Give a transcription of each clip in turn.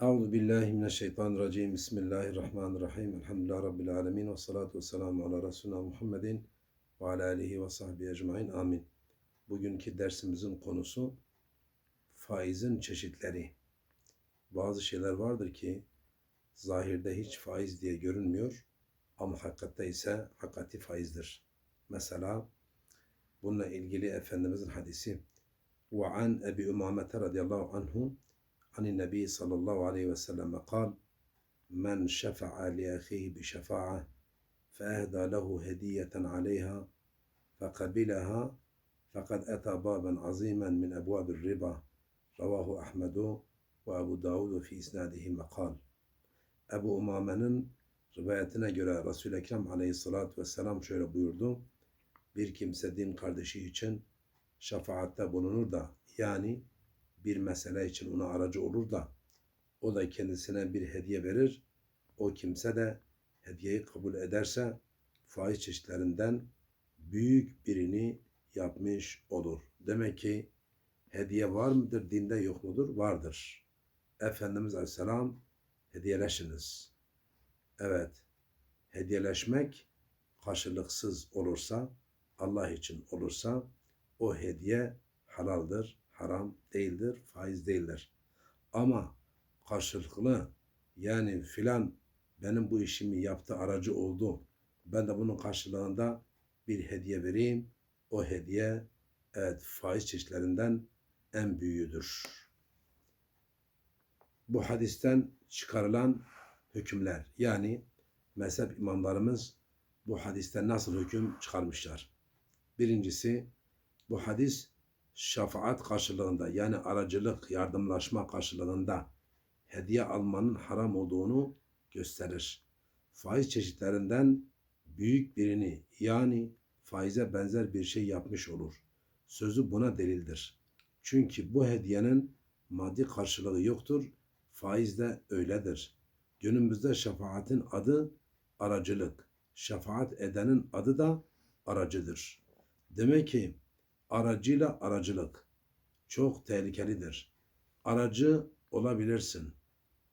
Euzu billahi mineşşeytanirracim. Bismillahirrahmanirrahim. Elhamdülillahi rabbil alamin ve salatu vesselamu ala resulina Muhammedin ve ala alihi ve sahbihi ecmaîn. Amin. Bugünkü dersimizin konusu faizin çeşitleri. Bazı şeyler vardır ki zahirde hiç faiz diye görünmüyor ama hakikatte ise hakikati faizdir. Mesela bununla ilgili Efendimizin hadisi ve an Ebi Umamete radıyallahu anhu عن النبي صلى الله عليه وسلم قال من شفع لأخيه بشفاعة فأهدى له هدية عليها فقبلها فقد أتى بابا عظيما من أبواب الربا رواه أحمد وأبو داود في إسناده مقال Ebu Umame'nin rivayetine göre Resul-i Ekrem aleyhissalatü vesselam şöyle buyurdu. Bir kimse din kardeşi için şefaatte bulunur da yani bir mesele için ona aracı olur da o da kendisine bir hediye verir. O kimse de hediyeyi kabul ederse faiz çeşitlerinden büyük birini yapmış olur. Demek ki hediye var mıdır, dinde yok mudur? Vardır. Efendimiz Aleyhisselam hediyeleşiniz. Evet, hediyeleşmek karşılıksız olursa, Allah için olursa o hediye halaldır, haram değildir, faiz değildir. Ama karşılıklı yani filan benim bu işimi yaptı, aracı oldu. Ben de bunun karşılığında bir hediye vereyim. O hediye evet faiz çeşitlerinden en büyüğüdür. Bu hadisten çıkarılan hükümler yani mezhep imamlarımız bu hadisten nasıl hüküm çıkarmışlar? Birincisi bu hadis şefaat karşılığında yani aracılık, yardımlaşma karşılığında hediye almanın haram olduğunu gösterir. Faiz çeşitlerinden büyük birini yani faize benzer bir şey yapmış olur. Sözü buna delildir. Çünkü bu hediyenin maddi karşılığı yoktur. Faiz de öyledir. Günümüzde şefaatin adı aracılık. Şefaat edenin adı da aracıdır. Demek ki aracıyla aracılık çok tehlikelidir. Aracı olabilirsin.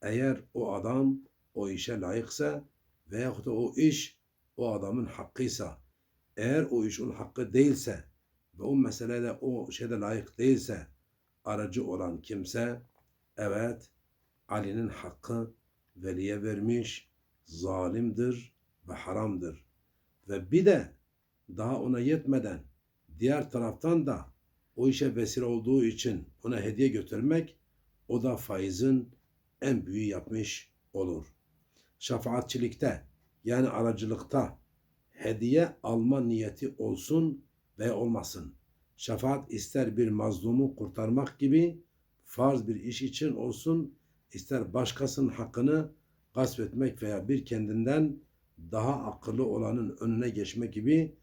Eğer o adam o işe layıksa veyahut da o iş o adamın hakkıysa, eğer o iş onun hakkı değilse ve o meselede o şeyde layık değilse aracı olan kimse evet Ali'nin hakkı veliye vermiş, zalimdir ve haramdır. Ve bir de daha ona yetmeden diğer taraftan da o işe vesile olduğu için ona hediye götürmek o da faizin en büyüğü yapmış olur. Şefaatçilikte yani aracılıkta hediye alma niyeti olsun ve olmasın. Şefaat ister bir mazlumu kurtarmak gibi farz bir iş için olsun, ister başkasının hakkını gasp etmek veya bir kendinden daha akıllı olanın önüne geçmek gibi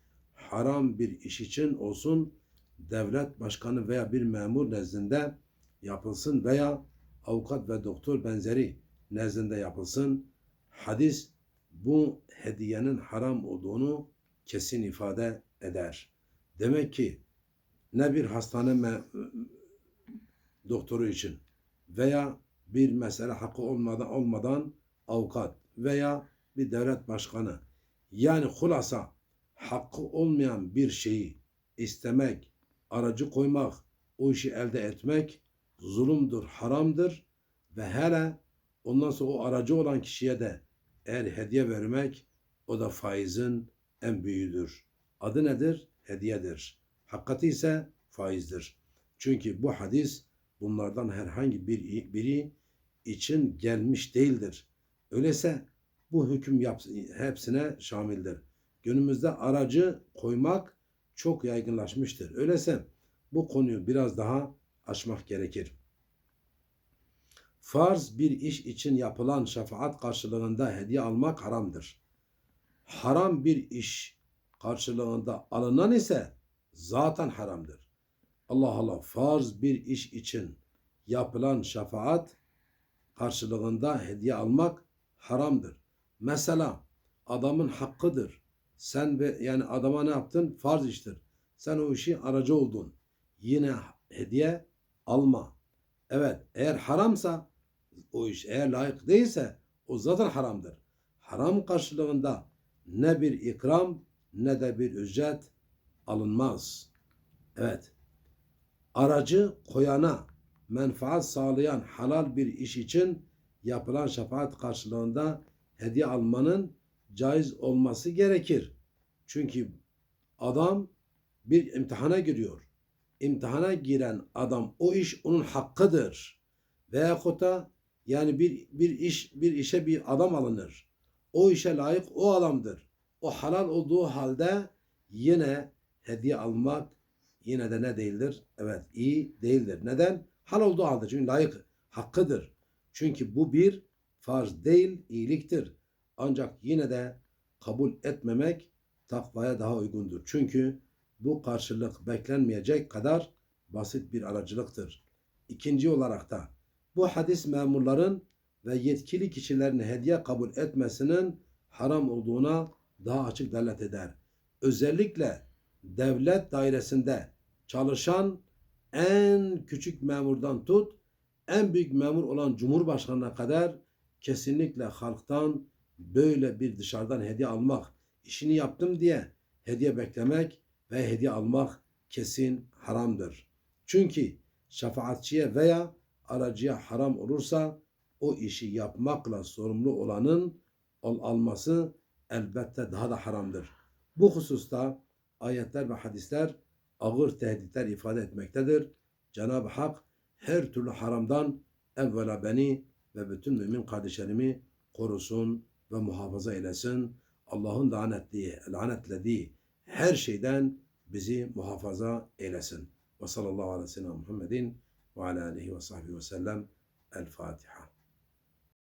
haram bir iş için olsun devlet başkanı veya bir memur nezdinde yapılsın veya avukat ve doktor benzeri nezdinde yapılsın. Hadis bu hediyenin haram olduğunu kesin ifade eder. Demek ki ne bir hastane doktoru için veya bir mesele hakkı olmadan olmadan avukat veya bir devlet başkanı yani hulasa hakkı olmayan bir şeyi istemek, aracı koymak, o işi elde etmek zulümdür, haramdır ve hele ondan sonra o aracı olan kişiye de eğer hediye vermek o da faizin en büyüğüdür. Adı nedir? Hediyedir. Hakikati ise faizdir. Çünkü bu hadis bunlardan herhangi bir biri için gelmiş değildir. Öyleyse bu hüküm hepsine şamildir günümüzde aracı koymak çok yaygınlaşmıştır. Öyleyse bu konuyu biraz daha açmak gerekir. Farz bir iş için yapılan şefaat karşılığında hediye almak haramdır. Haram bir iş karşılığında alınan ise zaten haramdır. Allah Allah farz bir iş için yapılan şefaat karşılığında hediye almak haramdır. Mesela adamın hakkıdır sen ve yani adama ne yaptın? Farz iştir. Sen o işi aracı oldun. Yine hediye alma. Evet eğer haramsa o iş eğer layık değilse o zaten haramdır. Haram karşılığında ne bir ikram ne de bir ücret alınmaz. Evet. Aracı koyana menfaat sağlayan halal bir iş için yapılan şefaat karşılığında hediye almanın caiz olması gerekir. Çünkü adam bir imtihana giriyor. İmtihana giren adam o iş onun hakkıdır. Veyahut da yani bir, bir iş bir işe bir adam alınır. O işe layık o adamdır. O halal olduğu halde yine hediye almak yine de ne değildir? Evet iyi değildir. Neden? Hal olduğu halde çünkü layık hakkıdır. Çünkü bu bir farz değil iyiliktir. Ancak yine de kabul etmemek takvaya daha uygundur. Çünkü bu karşılık beklenmeyecek kadar basit bir aracılıktır. İkinci olarak da bu hadis memurların ve yetkili kişilerin hediye kabul etmesinin haram olduğuna daha açık delalet eder. Özellikle devlet dairesinde çalışan en küçük memurdan tut, en büyük memur olan Cumhurbaşkanı'na kadar kesinlikle halktan böyle bir dışarıdan hediye almak, işini yaptım diye hediye beklemek ve hediye almak kesin haramdır. Çünkü şefaatçiye veya aracıya haram olursa o işi yapmakla sorumlu olanın al alması elbette daha da haramdır. Bu hususta ayetler ve hadisler ağır tehditler ifade etmektedir. Cenab-ı Hak her türlü haramdan evvela beni ve bütün mümin kardeşlerimi korusun ve muhafaza eylesin. Allah'ın lanetliği, lanetlediği her şeyden bizi muhafaza eylesin. Ve sallallahu aleyhi ve sellem Muhammedin ve ala aleyhi ve sahbihi ve sellem. El Fatiha.